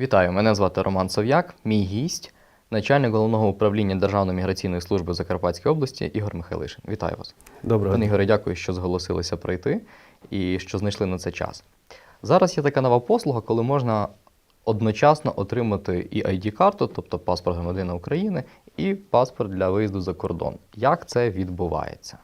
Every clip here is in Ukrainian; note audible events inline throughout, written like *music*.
Вітаю, мене звати Роман Сов'як, мій гість, начальник головного управління Державної міграційної служби Закарпатської області Ігор Михайлишин. Вітаю вас. Доброго Пане. Ігоре, дякую, що зголосилися прийти і що знайшли на це час. Зараз є така нова послуга, коли можна одночасно отримати і ID-карту, тобто паспорт громадянина України, і паспорт для виїзду за кордон. Як це відбувається?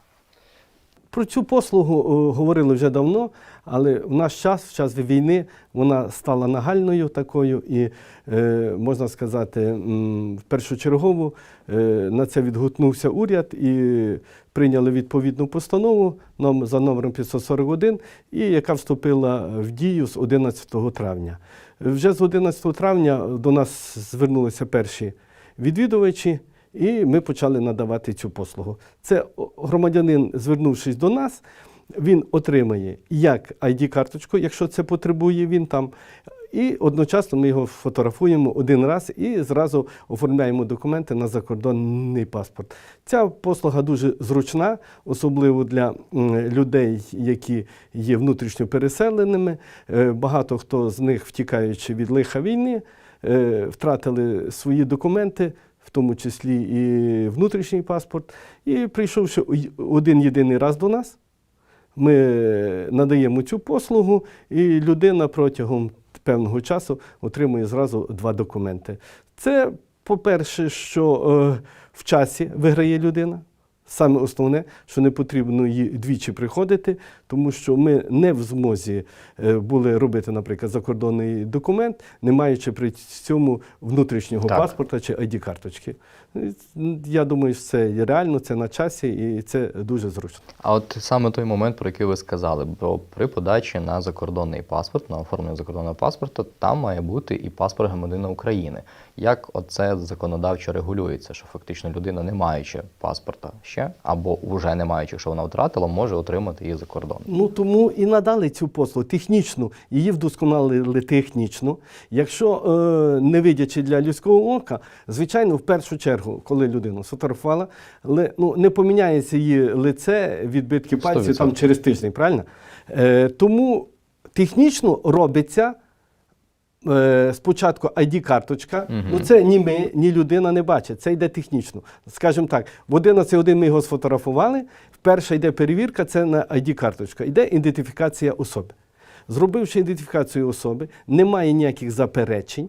Про цю послугу говорили вже давно, але в наш час, в час війни, вона стала нагальною такою, і е, можна сказати, м, першочергово е, на це відгукнувся уряд і прийняли відповідну постанову за номером 541, і яка вступила в дію з 11 травня. Вже з 11 травня до нас звернулися перші відвідувачі. І ми почали надавати цю послугу. Це громадянин, звернувшись до нас, він отримає як ID-карточку, якщо це потребує він там. І одночасно ми його фотографуємо один раз і зразу оформляємо документи на закордонний паспорт. Ця послуга дуже зручна, особливо для людей, які є внутрішньо переселеними. Е, Багато хто з них, втікаючи від лиха війни, е, втратили свої документи в тому числі і внутрішній паспорт. І прийшовши один єдиний раз до нас, ми надаємо цю послугу, і людина протягом певного часу отримує зразу два документи. Це, по-перше, що е, в часі виграє людина. Саме основне, що не потрібно їй двічі приходити, тому що ми не в змозі е, були робити, наприклад, закордонний документ, не маючи при цьому внутрішнього Так. паспорта чи ID-карточки. Я думаю, що це реально, це на часі і це дуже зручно. А от саме той момент, про який ви сказали, бо при подачі на закордонний паспорт, на оформлення закордонного паспорта, там має бути і паспорт громадянина України. Як оце законодавчо регулюється, що фактично людина, не маючи паспорта ще, або вже не маючи, якщо вона втратила, може отримати її за кордон. Ну тому і надали цю послугу технічну, її вдосконалили технічно. Якщо е, не видячи для людського ока, звичайно, в першу чергу, коли людину сфотографувала, ли, ну, не поміняється її лице, відбитки пальців там 100%. через тиждень, правильно? Е, тому технічно робиться. Е, Спочатку ID-карточка, Мгм. ну це ні ми, ні людина не бачить, це йде технічно. Скажімо так, в 11 годин ми його сфотографували, перша йде перевірка, це на ID-карточка, йде ідентифікація особи. Зробивши ідентифікацію особи, немає ніяких заперечень,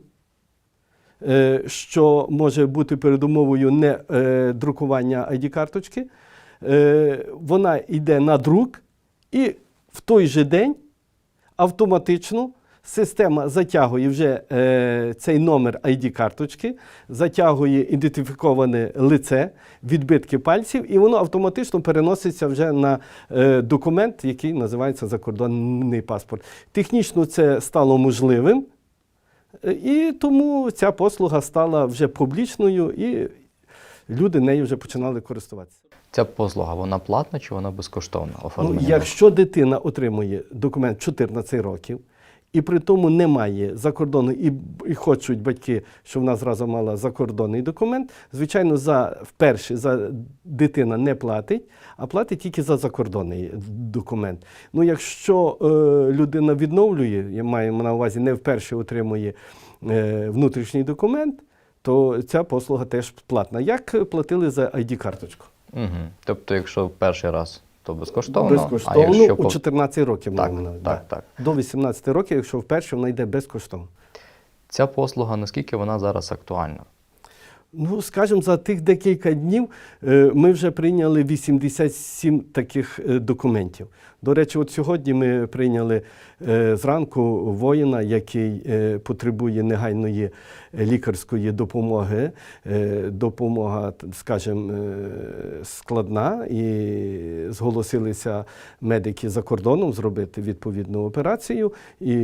е, що може бути передумовою не е, друкування ID-карточки. Вона йде на друк, і в той же день автоматично система затягує вже е, цей номер ID-карточки, затягує ідентифіковане лице, відбитки пальців, і воно автоматично переноситься вже на е, документ, який називається закордонний паспорт. Технічно це стало можливим. Е, І тому ця послуга стала вже публічною, і люди нею вже починали користуватися. Ця послуга вона платна чи вона безкоштовна? Ну, якщо дитина отримує документ 14 років, і при тому немає закордону, і, і хочуть батьки, щоб вона зразу мала закордонний документ, звичайно, за вперше за дитина не платить, а платить тільки за закордонний документ. Ну, якщо е, людина відновлює, я маю на увазі, не вперше отримує е, внутрішній документ, то ця послуга теж платна. Як платили за ID-карточку? Угу. Тобто, якщо перший раз, то безкоштовно, Безкоштовно а якщо у 14 років. Так, маю на так, так. До 18 років, якщо вперше вона йде безкоштовно. Ця послуга, наскільки вона зараз актуальна? Ну, скажімо, за тих декілька днів е, ми вже прийняли 87 таких е, документів. До речі, от сьогодні ми прийняли е, зранку воїна, який е, потребує негайної е, лікарської допомоги. Допомога, скажімо, складна, і зголосилися медики за кордоном зробити відповідну операцію, і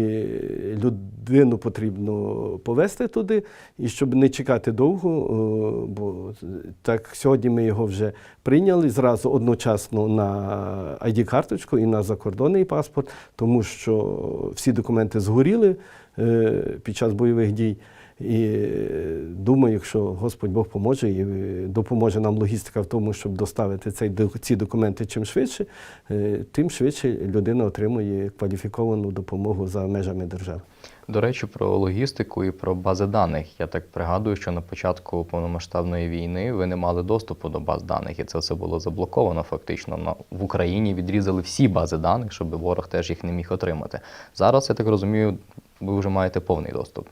людину потрібно повезти туди, і щоб не чекати довго, бо так сьогодні ми його вже прийняли зразу одночасно на ID-карточку і на закордонний паспорт, тому що всі документи згоріли е, під час бойових дій. І е, думаю, якщо Господь Бог поможе і е, допоможе нам логістика в тому, щоб доставити цей, ці документи чим швидше, тим швидше людина отримує кваліфіковану допомогу за межами держави. До речі, про логістику і про бази даних. Я так пригадую, що на початку повномасштабної війни ви не мали доступу до баз даних, і це все було заблоковано фактично. В Україні відрізали всі бази даних, щоб ворог теж їх не міг отримати. Зараз, я так розумію, ви вже маєте повний доступ.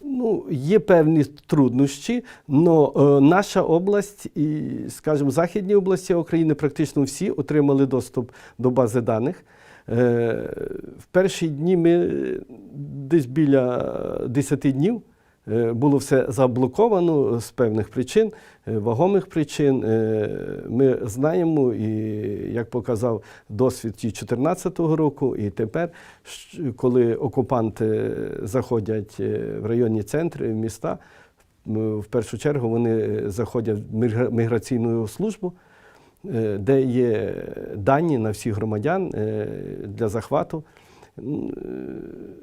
Ну, є певні труднощі, але наша область і, скажімо, західні області України практично всі отримали доступ до бази даних. Е, В перші дні ми е, десь біля 10 днів е, було все заблоковано з певних причин, е, вагомих причин. Е, Ми знаємо, і як показав досвід і 2014 року, і тепер, коли окупанти заходять е, в районні центри, в міста, в першу чергу вони заходять в мігра- міграційну службу, е, де є дані на всіх громадян е, для захвату. Е,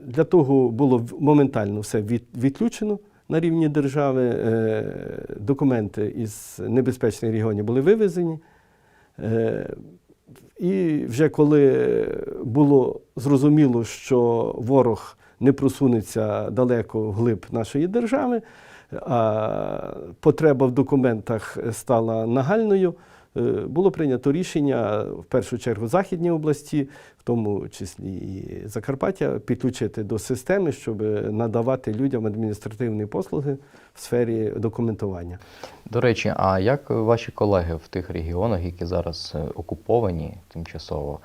Для того було моментально все відключено на рівні держави. е, Документи із небезпечних регіонів були вивезені. Е, І вже коли було зрозуміло, що ворог не просунеться далеко вглиб нашої держави, а потреба в документах стала нагальною, е, було прийнято рішення в першу чергу Західній області, в тому числі і Закарпаття, підключити до системи, щоб надавати людям адміністративні послуги в сфері документування. До речі, а як ваші колеги в тих регіонах, які зараз е, окуповані тимчасово?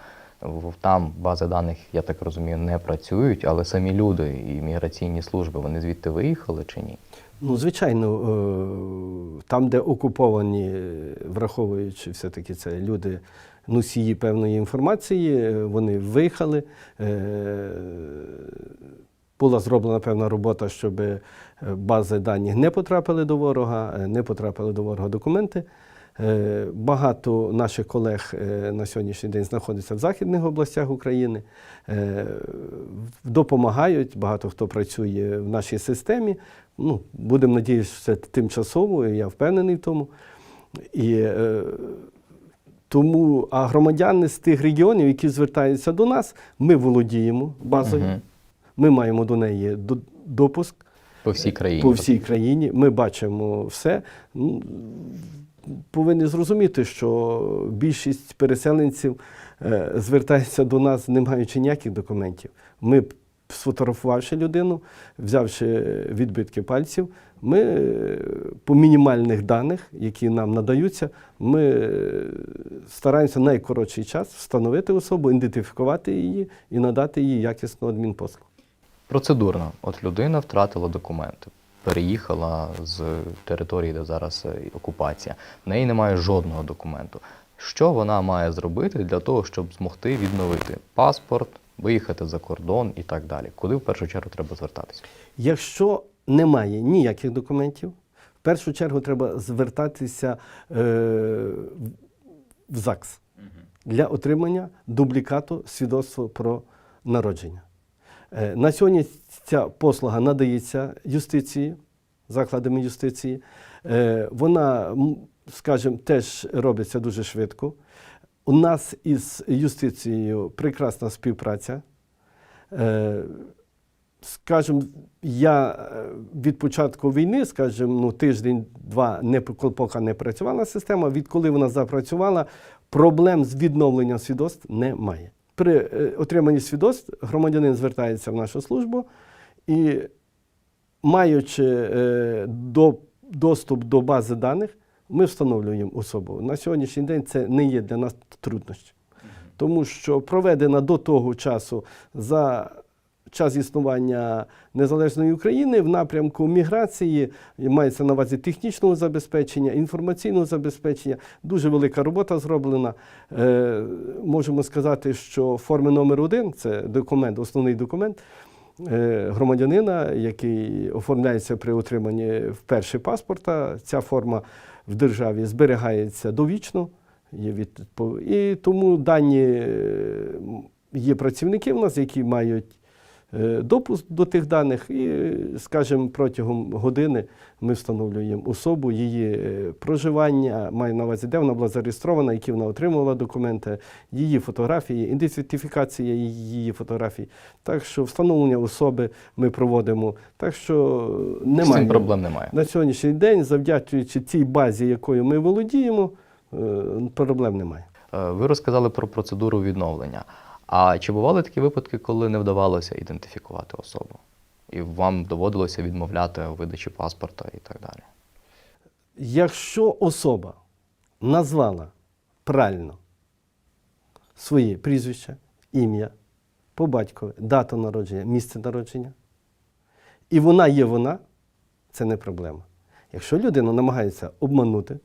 Там бази даних, я так розумію, не працюють, але самі люди і міграційні служби вони звідти виїхали чи ні? Ну, звичайно, е, там, де окуповані, е, враховуючи все-таки це люди носії певної інформації, е, вони виїхали. Була зроблена певна робота, щоб бази даних не потрапили до ворога, не потрапили до ворога документи. Багато наших колег на сьогоднішній день знаходяться в західних областях України, допомагають, багато хто працює в нашій системі. Ну, будемо надіятися, що це тимчасово, і я впевнений в тому. І, е, тому, а громадяни з тих регіонів, які звертаються до нас, ми володіємо базою, Мгм. ми маємо до неї допуск По всій країні. по всій країні. Ми бачимо все. Ну, Повинні зрозуміти, що більшість переселенців е, звертається до нас, не маючи ніяких документів. Ми, сфотографувавши людину, взявши відбитки пальців, ми е, по мінімальних даних, які нам надаються, ми е, стараємося найкоротший час встановити особу, ідентифікувати її і надати їй якісну адмінпослугу. Процедурно, от людина втратила документи, переїхала з території, де зараз е, окупація. В неї немає жодного документу. Що вона має зробити для того, щоб змогти відновити паспорт, виїхати за кордон і так далі? Куди в першу чергу треба звертатися? Якщо немає ніяких документів, в першу чергу треба звертатися е, в ЗАГС для отримання дублікату свідоцтва про народження. Е, на сьогодні ця послуга надається юстиції, закладами юстиції. Е, вона, скажімо, теж робиться дуже швидко. У нас із юстицією прекрасна співпраця. Е, Скажімо, я е, від початку війни, скажімо, ну, тиждень-два не поки не працювала система. Відколи вона запрацювала, проблем з відновленням свідоцтв немає. При е, отриманні свідоцтв громадянин звертається в нашу службу і, маючи до, доступ до бази даних, ми встановлюємо особу. На сьогоднішній день це не є для нас труднощі. Тому що проведена до того часу за час існування незалежної України в напрямку міграції мається на увазі технічного забезпечення, інформаційного забезпечення. Дуже велика робота зроблена. Е, можемо сказати, що форми номер один це документ, основний документ. Е, Громадянина, який оформляється при отриманні вперше паспорта, ця форма в державі зберігається довічно. І тому дані е, є працівники в нас, які мають допуск до тих даних, і, скажімо, протягом години ми встановлюємо особу, її е, проживання, маю на увазі, де вона була зареєстрована, які вона отримувала документи, її фотографії, ідентифікація її фотографій. Так що встановлення особи ми проводимо. Так що немає проблем немає. на сьогоднішній день, завдячуючи цій базі, якою ми володіємо, е, проблем немає. Е, Ви розказали про процедуру відновлення. А чи бували такі випадки, коли не вдавалося ідентифікувати особу? І вам доводилося відмовляти у видачі паспорта і так далі? Якщо особа назвала правильно своє прізвище, ім'я, по батькові, дату народження, місце народження, і вона є вона, це не проблема. Якщо людина намагається обманути,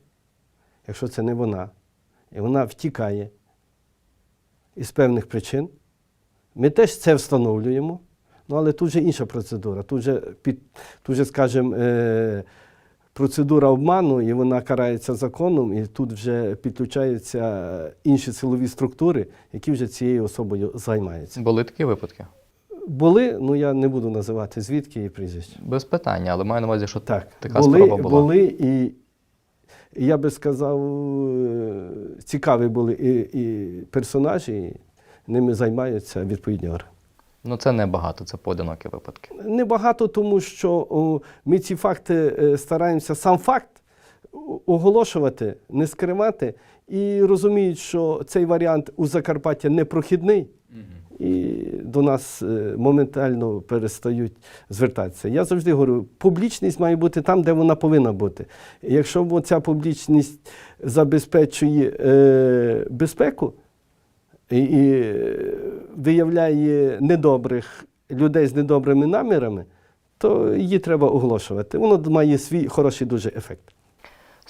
якщо це не вона, і вона втікає із певних причин, ми теж це встановлюємо. Ну, але тут же інша процедура. Тут же, під, тут же скажімо, е, процедура обману, і вона карається законом, і тут вже підключаються інші силові структури, які вже цією особою займаються. Були такі випадки? Були, ну я не буду називати звідки і прізвище. Без питання, але маю на увазі, що Так, така були, спроба була. були і, я би сказав, е, цікаві були і, і персонажі, і ними займаються відповідні органи. Ну це не багато, це поодинокі випадки. Небагато, тому що о, ми ці факти е, стараємося сам факт оголошувати, не скривати, і розуміють, що цей варіант у Закарпаття непрохідний, і до нас е, моментально перестають звертатися. Я завжди говорю, публічність має бути там, де вона повинна бути. Якщо ця публічність забезпечує е, безпеку, і, е, виявляє недобрих людей з недобрими намірами, то її треба оголошувати. Воно має свій хороший дуже ефект.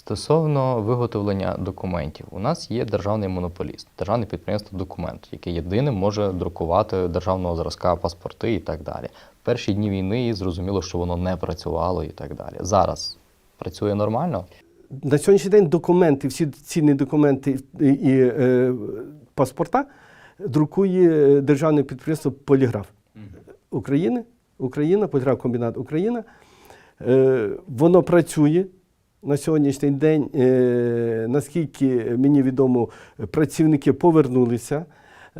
Стосовно виготовлення документів, у нас є державний монополіст, державне підприємство документ, яке єдине може друкувати державного зразка паспорти і так далі. В перші дні війни зрозуміло, що воно не працювало і так далі. Зараз працює нормально. На сьогоднішній день документи, всі цінні документи і, і е, паспорта друкує державне підприємство Поліграф України, Україна, Поліграф-комбінат Україна. Е, воно працює на сьогоднішній день. Е, наскільки мені відомо, працівники повернулися.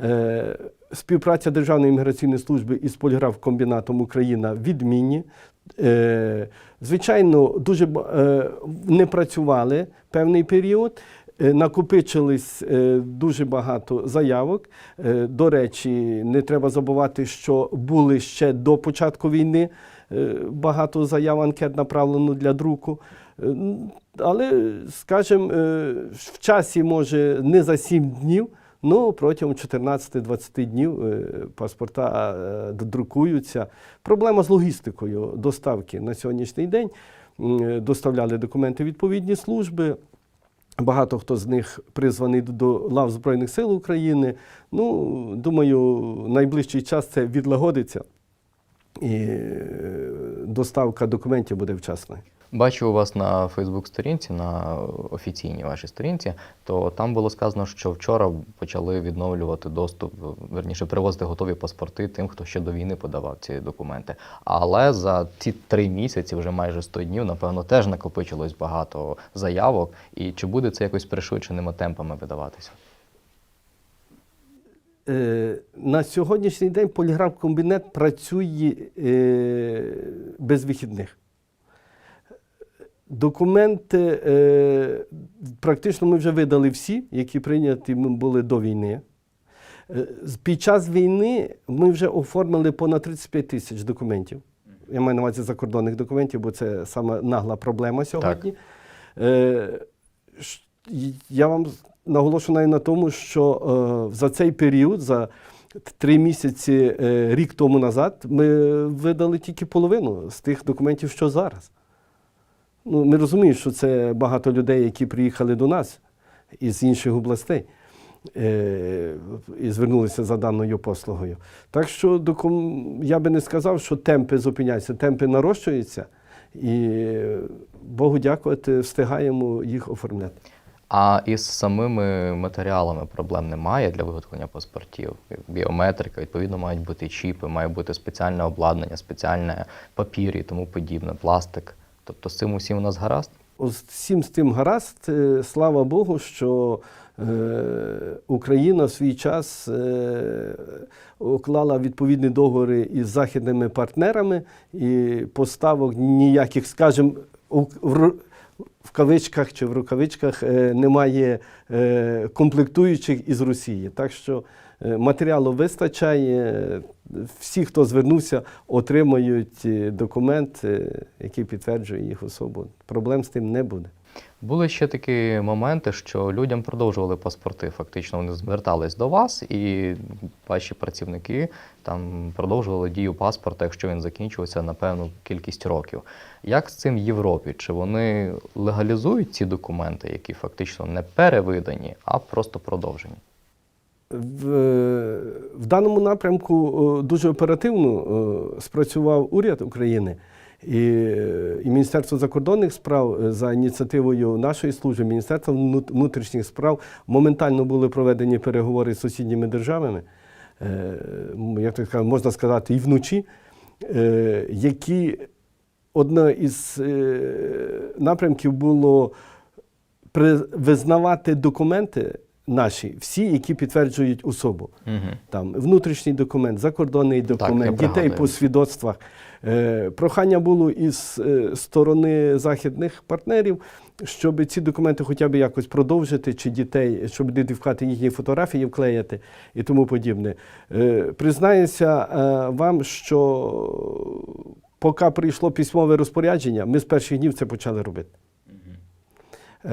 Е, співпраця Державної міграційної служби із поліграф-комбінатом Україна відмінні. Е, звичайно, дуже не працювали певний період. Накопичились дуже багато заявок. До речі, не треба забувати, що були ще до початку війни багато заяв анкет направлено для друку. Е, Але, скажімо, е, в часі, може, не за 7 днів, Ну, протягом 14-20 днів е, паспорта друкуються. Проблема з логістикою доставки на сьогоднішній день. Доставляли документи відповідні служби. Багато хто з них призваний до лав Збройних сил України. Ну, думаю, найближчий час це відлагодиться і е, доставка документів буде вчасною. Бачу у вас на Фейсбук-сторінці, на офіційній вашій сторінці, то там було сказано, що вчора почали відновлювати доступ, верніше привозити готові паспорти тим, хто ще до війни подавав ці документи. Але за ці три місяці, вже майже 100 днів, напевно, теж накопичилось багато заявок. І чи буде це якось пришвидшеними темпами видаватися? Е, На сьогоднішній день поліграф-комбінет працює е, без вихідних. Документи е, практично ми вже видали всі, які прийняті були до війни. Під час війни ми вже оформили понад 35 тисяч документів. Я маю на увазі закордонних документів, бо це саме нагла проблема сьогодні. Е, Я вам наголошую навіть на тому, що е, за цей період, за три місяці, е, рік тому назад, ми видали тільки половину з тих документів, що зараз. Ну, ми розуміємо, що це багато людей, які приїхали до нас із інших областей е, і звернулися за даною послугою. Так що я би не сказав, що темпи зупиняються, темпи нарощуються, і Богу дякувати, встигаємо їх оформляти. А із самими матеріалами проблем немає для виготовлення паспортів. Біометрика, відповідно, мають бути чіпи, має бути спеціальне обладнання, спеціальне папір і тому подібне, пластик. Тобто з цим усім у нас гаразд. Ось Всім з тим гаразд, Е, слава Богу, що е, Україна в свій час е, уклала відповідні договори із західними партнерами і поставок ніяких, скажімо, в, кавичках чи в рукавичках е, немає е, комплектуючих із Росії. Так що е, матеріалу вистачає. Всі, хто звернувся, отримають документ, який підтверджує їх особу. Проблем з тим не буде. Були ще такі моменти, що людям продовжували паспорти. Фактично вони звертались до вас, і ваші працівники там продовжували дію паспорта, якщо він закінчувався на певну кількість років. Як з цим в Європі? Чи вони легалізують ці документи, які фактично не перевидані, а просто продовжені? В, в даному напрямку е, дуже оперативно е, спрацював уряд України і, і Міністерство закордонних справ е, за ініціативою нашої служби, Міністерства внут- внутрішніх справ моментально були проведені переговори з сусідніми державами, е, як так сказати, можна сказати, і вночі, е, які одна із напрямків було визнавати документи наші, всі, які підтверджують особу. Угу. Там внутрішній документ, закордонний документ, я дітей по свідоцтвах. Е, прохання було із е, сторони західних партнерів, щоб ці документи хоча б якось продовжити, чи дітей, щоб ідентифікувати їхні фотографії, вклеяти і тому подібне. Е, признаюся вам, що поки прийшло письмове розпорядження, ми з перших днів це почали робити.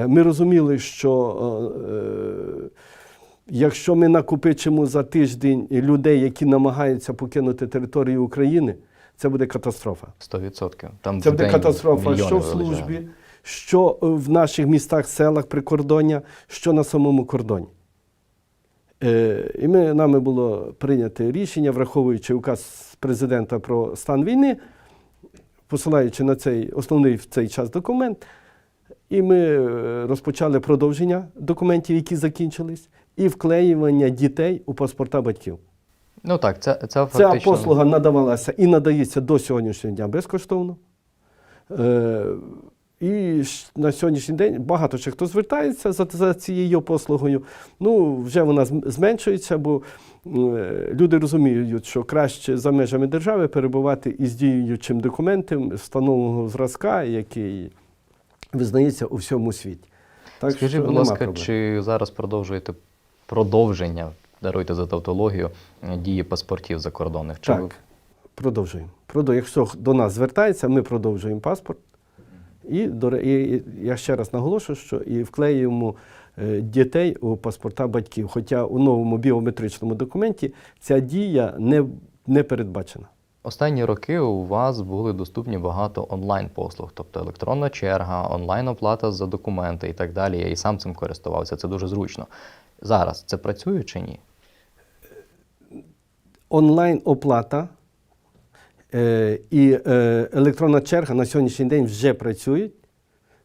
Ми розуміли, що якщо ми накопичимо за тиждень людей, які намагаються покинути територію України, це буде катастрофа. 100%. Там Це буде катастрофа, що в службі, що е, в наших містах, селах, прикордоння, що на самому кордоні. Е, І ми, нами було прийнято рішення, враховуючи указ президента про стан війни, посилаючи на цей основний в цей час документ, і ми е, розпочали продовження документів, які закінчились, і вклеювання дітей у паспорта батьків. Ну так, це, це Ця фактично. послуга надавалася і надається до сьогоднішнього дня безкоштовно. Е, і на сьогоднішній день багато ще хто звертається за, за цією послугою. Ну, вже вона зменшується, бо е, люди розуміють, що краще за межами держави перебувати із діючим документом встановленого зразка, який визнається у всьому світі. Так Скажіть, що будь ласка, проблем. чи зараз продовжуєте продовження, даруйте за тавтологію, е, дії паспортів закордонних? Чи ви- продовжуємо. Продов- Якщо до нас звертається, ми продовжуємо паспорт. І, до і я ще раз наголошую, що і вклеюємо е, дітей у паспорта батьків. Хоча у новому біометричному документі ця дія не, не передбачена. Останні роки у вас були доступні багато онлайн-послуг, тобто електронна черга, онлайн-оплата за документи і так далі. Я і сам цим користувався, це дуже зручно. Зараз це працює чи ні? Онлайн-оплата е, і е, електронна черга на сьогоднішній день вже працюють,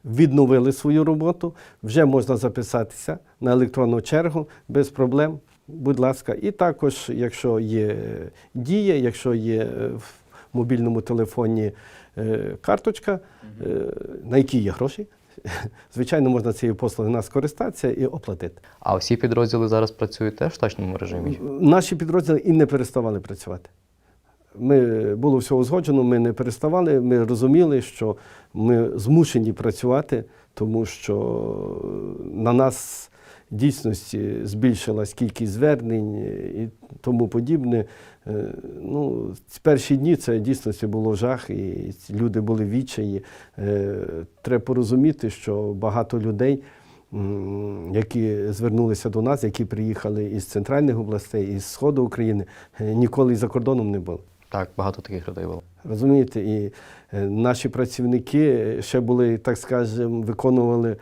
відновили свою роботу, вже можна записатися на електронну чергу без проблем. Будь ласка, і також, якщо є дія, якщо є е, в мобільному телефоні карточка, на якій є гроші, *laughs* звичайно, можна цією послугою нас скористатися і оплатити. А всі підрозділи зараз працюють теж в штатному режимі? Наші підрозділи і не переставали працювати. Ми було все узгоджено, ми не переставали. Ми розуміли, що ми змушені працювати, тому що на нас дійсності збільшилась кількість звернень і тому подібне. Е, Ну, перші дні це дійсності було жах, і люди були відчаї. Е, Треба порозуміти, що багато людей які звернулися до нас, які приїхали із центральних областей, із сходу України, е, ніколи за кордоном не були. Так, багато таких людей було. Розумієте, і наші працівники ще були, так скажемо, виконували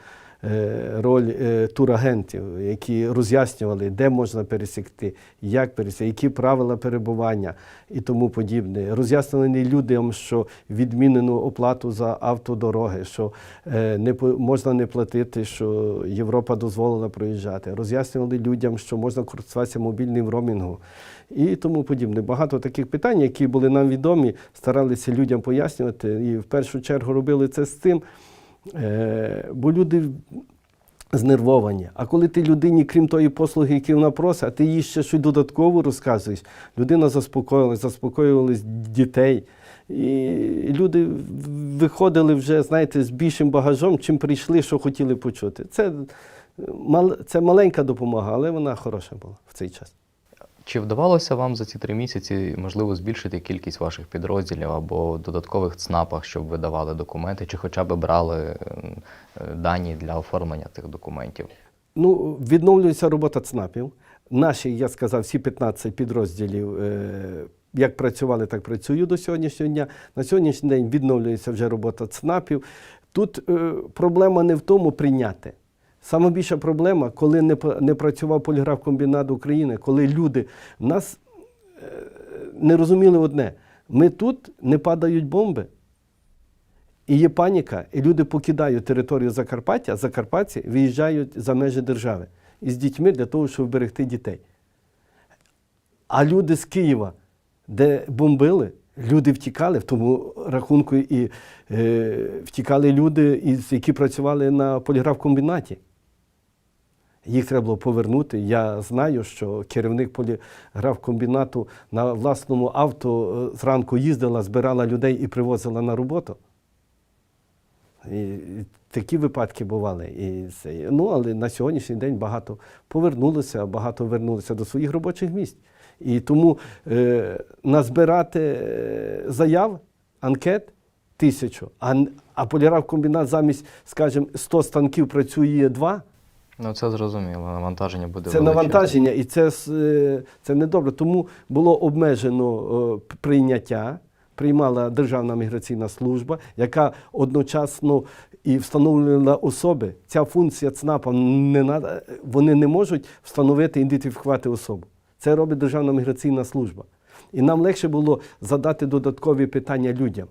роль е, турагентів, які роз'яснювали, де можна пересікти, як пересікти, які правила перебування і тому подібне. Роз'яснені людям, що відмінену оплату за автодороги, що е, не можна не платити, що Європа дозволила проїжджати. Роз'яснювали людям, що можна користуватися мобільним ромінгом і тому подібне. Багато таких питань, які були нам відомі, старалися людям пояснювати. І в першу чергу робили це з тим, е, бо люди знервовані. А коли ти людині, крім тої послуги, які вона просить, а ти їй ще щось додатково розказуєш, людина заспокоїлась, заспокоювались дітей. І люди виходили вже, знаєте, з більшим багажом, чим прийшли, що хотіли почути. Це, це маленька допомога, але вона хороша була в цей час. Чи вдавалося вам за ці три місяці, можливо, збільшити кількість ваших підрозділів або додаткових ЦНАПах, щоб ви давали документи, чи хоча б брали е, дані для оформлення тих документів? Ну, відновлюється робота ЦНАПів. Наші, я сказав, всі 15 підрозділів, е, як працювали, так працюють до сьогоднішнього дня. На сьогоднішній день відновлюється вже робота ЦНАПів. Тут е, проблема не в тому прийняти. Саме більша проблема, коли не, не працював поліграф комбінат України, коли люди нас е, не розуміли одне: ми тут не падають бомби, і є паніка, і люди покидають територію Закарпаття, закарпатці виїжджають за межі держави із дітьми для того, щоб вберегти дітей. А люди з Києва, де бомбили, люди втікали, в тому рахунку і е, втікали люди, які працювали на поліграфкомбінаті. Їх треба було повернути. Я знаю, що керівник поліграфкомбінату на власному авто е, зранку їздила, збирала людей і привозила на роботу. І, такі випадки бували. І це, ну, але на сьогоднішній день багато повернулося, багато вернулися до своїх робочих місць. І тому е, назбирати е, заяв, анкет тисячу, а, а поліграфкомбінат замість, скажімо, 100 станків працює два. Ну це зрозуміло. Навантаження буде Це величезне. навантаження, і це, е, це недобре. Тому було обмежено е, прийняття. Приймала Державна міграційна служба, яка одночасно і встановлювала особи. Ця функція ЦНАПа не надо, вони не можуть встановити ідентифікувати особу. Це робить Державна міграційна служба. І нам легше було задати додаткові питання людям.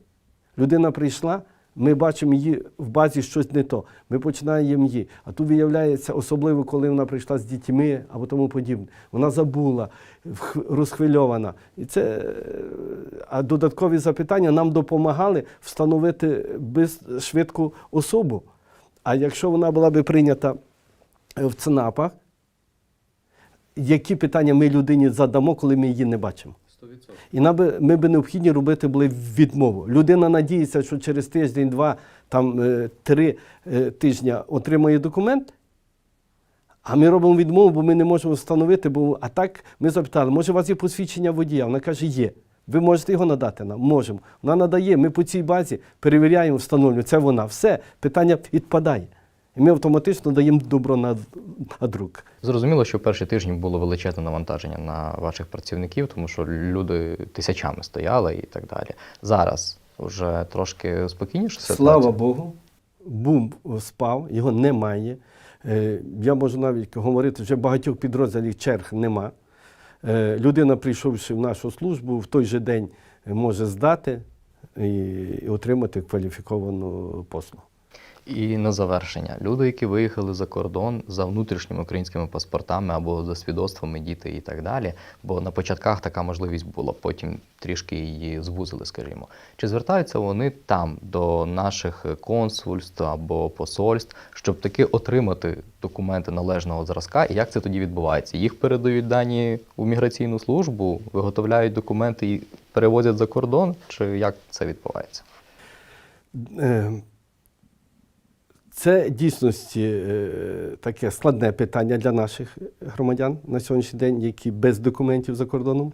Людина прийшла, ми бачимо її в базі щось не то. Ми починаємо її. А тут виявляється, особливо, коли вона прийшла з дітьми або тому подібне. Вона забула, розхвильована. І це, е, а додаткові запитання нам допомагали встановити швидку особу. А якщо вона була би прийнята в ЦНАПах, які питання ми людині задамо, коли ми її не бачимо? І нам би, ми би необхідні робити були відмову. Людина надіється, що через тиждень, два, там е, три е, тижня отримає документ. А ми робимо відмову, бо ми не можемо встановити. Бо а так ми запитали, може, у вас є посвідчення водія? Вона каже, є. Ви можете його надати нам? Можемо. Вона надає. Ми по цій базі перевіряємо, встановлюємо. Це вона. Все, питання відпадає. І ми автоматично даємо добро на, на друк. Зрозуміло, що перші тижні було величезне навантаження на ваших працівників, тому що люди тисячами стояли і так далі. Зараз вже трошки спокійніше ситуація. Слава Богу, бум спав, його немає. Е, Я можу навіть говорити, вже багатьох підрозділів черг нема. Е, Людина, прийшовши в нашу службу, в той же день може здати і отримати кваліфіковану послугу. І на завершення, люди, які виїхали за кордон за внутрішніми українськими паспортами або за свідоцтвами діти і так далі. Бо на початках така можливість була, потім трішки її звузили, скажімо. Чи звертаються вони там до наших консульств або посольств, щоб таки отримати документи належного зразка? І як це тоді відбувається? Їх передають дані у міграційну службу, виготовляють документи і перевозять за кордон, чи як це відбувається? Це дійсності е, таке складне питання для наших громадян на сьогоднішній день, які без документів за кордоном.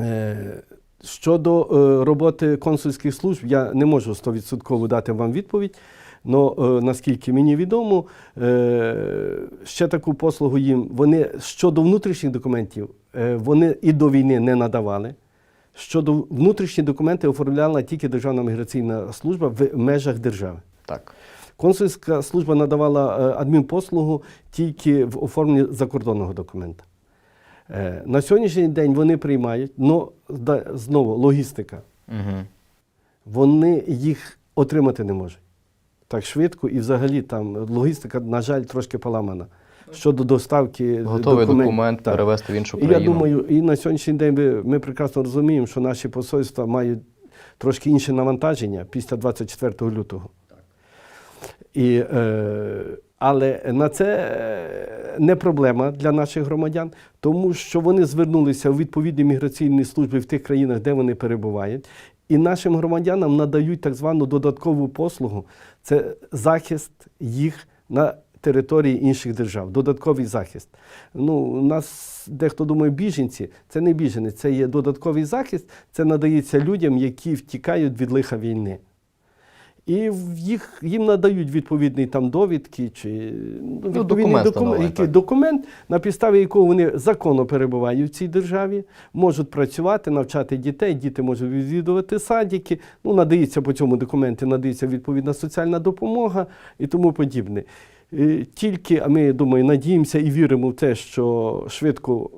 Е, Щодо е, роботи консульських служб, я не можу 100% дати вам відповідь. але наскільки мені відомо, ще таку послугу їм вони щодо внутрішніх документів вони і до війни не надавали. Щодо внутрішні документи оформляла тільки Державна міграційна служба в межах держави. Так. Консульська служба надавала е, адмінпослугу тільки в оформленні закордонного документа. Е, На сьогоднішній день вони приймають, але знову логістика. Угу. Вони їх отримати не можуть так швидко, і взагалі там логістика, на жаль, трошки поламана. Щодо доставки Готовий документ- документ так. перевести в іншу І я думаю, і на сьогоднішній день ми, ми прекрасно розуміємо, що наші посольства мають трошки інше навантаження після 24 лютого. І, е, але на це е, не проблема для наших громадян, тому що вони звернулися у відповідні міграційні служби в тих країнах, де вони перебувають. І нашим громадянам надають так звану додаткову послугу це захист їх на території інших держав, додатковий захист. Ну, у нас дехто думає, біженці це не біженець, це є додатковий захист, це надається людям, які втікають від лиха війни. І їх, їм надають відповідний там довідки чи ну, відповідний документ який, документ, на підставі якого вони законно перебувають в цій державі, можуть працювати, навчати дітей, діти можуть відвідувати садики. Ну, надається по цьому документі, надається відповідна соціальна допомога і тому подібне. Тільки а ми думаю, надіємося і віримо в те, що швидко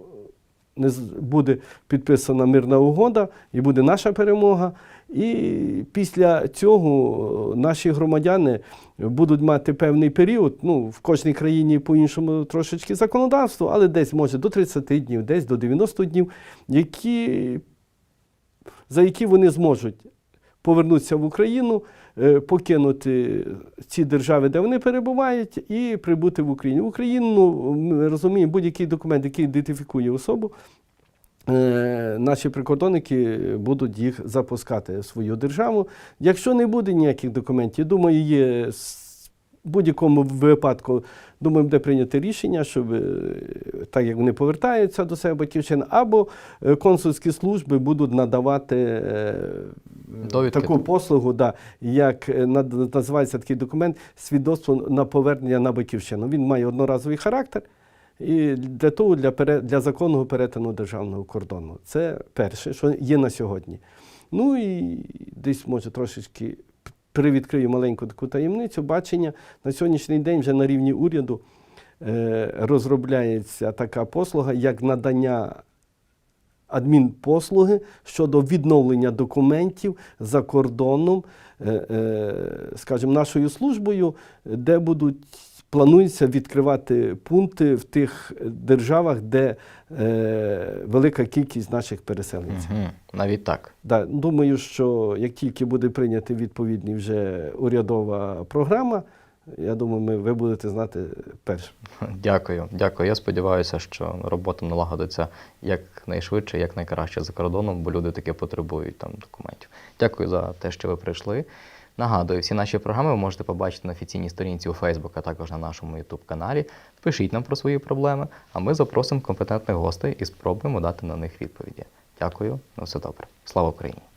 не буде підписана мирна угода і буде наша перемога. І після цього е, наші громадяни будуть мати певний період. Ну, в кожній країні по-іншому трошечки законодавство, але десь може до 30 днів, десь до 90 днів, які, за які вони зможуть повернутися в Україну, е, покинути ці держави, де вони перебувають, і прибути в Україну. В Україну ну, ми розуміємо, будь-який документ, який ідентифікує особу, наші прикордонники будуть їх запускати в свою державу. Якщо не буде ніяких документів, думаю, є в будь-якому випадку, думаю, буде прийнято рішення, щоб е, так як вони повертаються до себе батьківщини, або е, консульські служби будуть надавати е, Довідки. таку послугу, да, як е, називається такий документ свідоцтво на повернення на батьківщину. Він має одноразовий характер. І для того, для, пере- для законного перетину державного кордону. Це перше, що є на сьогодні. Ну і десь, може, трошечки привідкрию маленьку таку таємницю. Бачення на сьогоднішній день вже на рівні уряду е, розробляється така послуга, як надання адмінпослуги щодо відновлення документів за кордоном, е, е, скажімо, нашою службою, де будуть. Планується відкривати пункти в тих державах, де е, велика кількість наших переселенців. Угу. Навіть так. Да, думаю, що як тільки буде прийнята відповідна вже урядова програма, я думаю, ми, ви будете знати першим. *laughs* Дякую, дякую. Я сподіваюся, що робота налагодиться якнайшвидше, якнайкраще за кордоном, бо люди таки потребують там документів. Дякую за те, що ви прийшли. Нагадую, всі наші програми ви можете побачити на офіційній сторінці у Facebook, а також на нашому YouTube каналі. Пишіть нам про свої проблеми, а ми запросимо компетентних гостей і спробуємо дати на них відповіді. Дякую, на все добре. Слава Україні!